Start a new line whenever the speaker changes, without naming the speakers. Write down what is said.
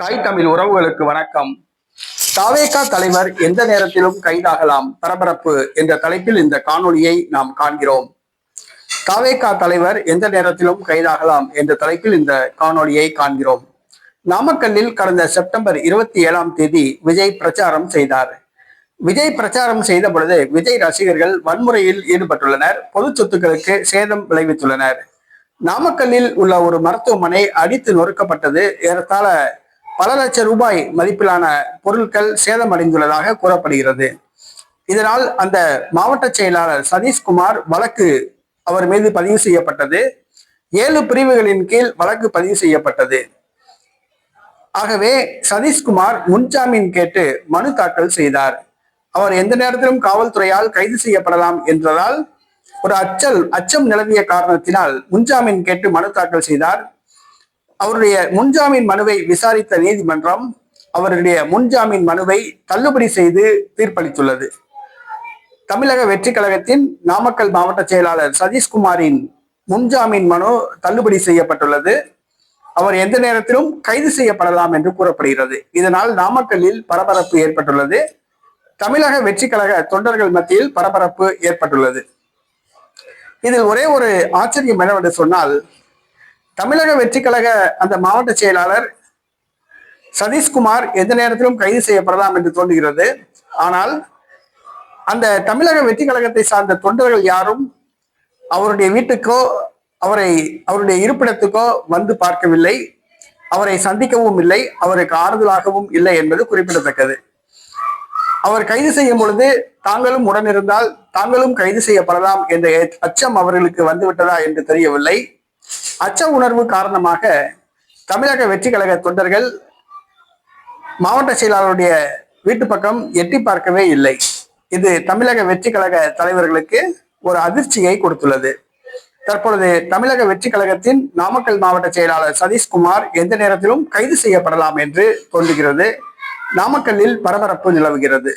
தாய் தமிழ் உறவுகளுக்கு வணக்கம். தாவேகா தலைவர் எந்த நேரத்திலும் கைதாகலாம். பரபரப்பு என்ற தலைப்பில் இந்த காணொளியை நாம் காண்கிறோம். தாவேகா தலைவர் எந்த நேரத்திலும் கைதாகலாம் என்ற தலைப்பில் இந்த காணொளியை காண்கிறோம். நாமக்கல்லில் கடந்த செப்டம்பர் இருபத்தி ஏழாம் தேதி விஜய் பிரச்சாரம் செய்தார். விஜய் பிரச்சாரம் செய்த பொழுது விஜய் ரசிகர்கள் வன்முறையில் ஈடுபட்டுள்ளனர். பொது சொத்துக்களுக்கு சேதம் விளைவித்துள்ளனர். நாமக்கல்லில் உள்ள ஒரு மருத்துவமனை அடித்து நொறுக்கப்பட்டது ஏறத்தாழ பல லட்சம் ரூபாய் மதிப்பிலான பொருட்கள் சேதமடைந்துள்ளதாக கூறப்படுகிறது. இதனால் அந்த மாவட்ட செயலாளர் சதீஷ்குமார் வழக்கு அவர் மீது பதிவு செய்யப்பட்டது. ஏழு பிரிவுகளின் கீழ் வழக்கு பதிவு செய்யப்பட்டது. ஆகவே சதீஷ்குமார் முன்ஜாமீன் கேட்டு மனு தாக்கல் செய்தார். அவர் எந்த நேரத்திலும் காவல்துறையால் கைது செய்யப்படலாம் என்றதால் ஒரு அச்சல் அச்சம் நிலவிய காரணத்தினால் முன்ஜாமீன் கேட்டு மனு தாக்கல் செய்தார். அவருடைய முன்ஜாமீன் மனுவை விசாரித்த நீதிமன்றம் அவருடைய முன்ஜாமீன் மனுவை தள்ளுபடி செய்து தீர்ப்பளித்துள்ளது. தமிழக வெற்றி கழகத்தின் நாமக்கல் மாவட்ட செயலாளர் சதீஷ்குமாரின் முன்ஜாமீன் மனு தள்ளுபடி செய்யப்பட்டுள்ளது. அவர் எந்த நேரத்திலும் கைது செய்யப்படலாம் என்று கூறப்படுகிறது. இதனால் நாமக்கல்லில் பரபரப்பு ஏற்பட்டுள்ளது. தமிழக வெற்றி கழக தொண்டர்கள் மத்தியில் பரபரப்பு ஏற்பட்டுள்ளது. இதில் ஒரே ஒரு ஆச்சரியம் என்னவென்று சொன்னால் தமிழக வெற்றி கழக அந்த மாவட்ட செயலாளர் சதீஷ்குமார் எந்த நேரத்திலும் கைது செய்யப்படலாம் என்று தோன்றுகிறது. ஆனால் அந்த தமிழக வெற்றி கழகத்தை சார்ந்த தொண்டர்கள் யாரும் அவருடைய வீட்டுக்கோ அவரை அவருடைய இருப்பிடத்துக்கோ வந்து பார்க்கவில்லை. அவரை சந்திக்கவும் இல்லை. அவருக்கு ஆறுதலாகவும் இல்லை என்பது குறிப்பிடத்தக்கது. அவர் கைது செய்யும் பொழுது தாங்களும் உடனிருந்தால் தாங்களும் கைது செய்யப்படலாம் என்ற அச்சம் அவர்களுக்கு வந்துவிட்டதா என்று தெரியவில்லை. அச்ச உணர்வு காரணமாக தமிழக வெற்றி கழக தொண்டர்கள் மாவட்ட செயலாளருடைய வீட்டு பக்கம் எட்டி பார்க்கவே இல்லை. இது தமிழக வெற்றி கழக தலைவர்களுக்கு ஒரு அதிர்ச்சியை கொடுத்துள்ளது. தற்பொழுது தமிழக வெற்றி கழகத்தின் நாமக்கல் மாவட்ட செயலாளர் சதீஷ்குமார் எந்த நேரத்திலும் கைது செய்யப்படலாம் என்று தோன்றுகிறது. நாமக்கல்லில் பரபரப்பு நிலவுகிறது.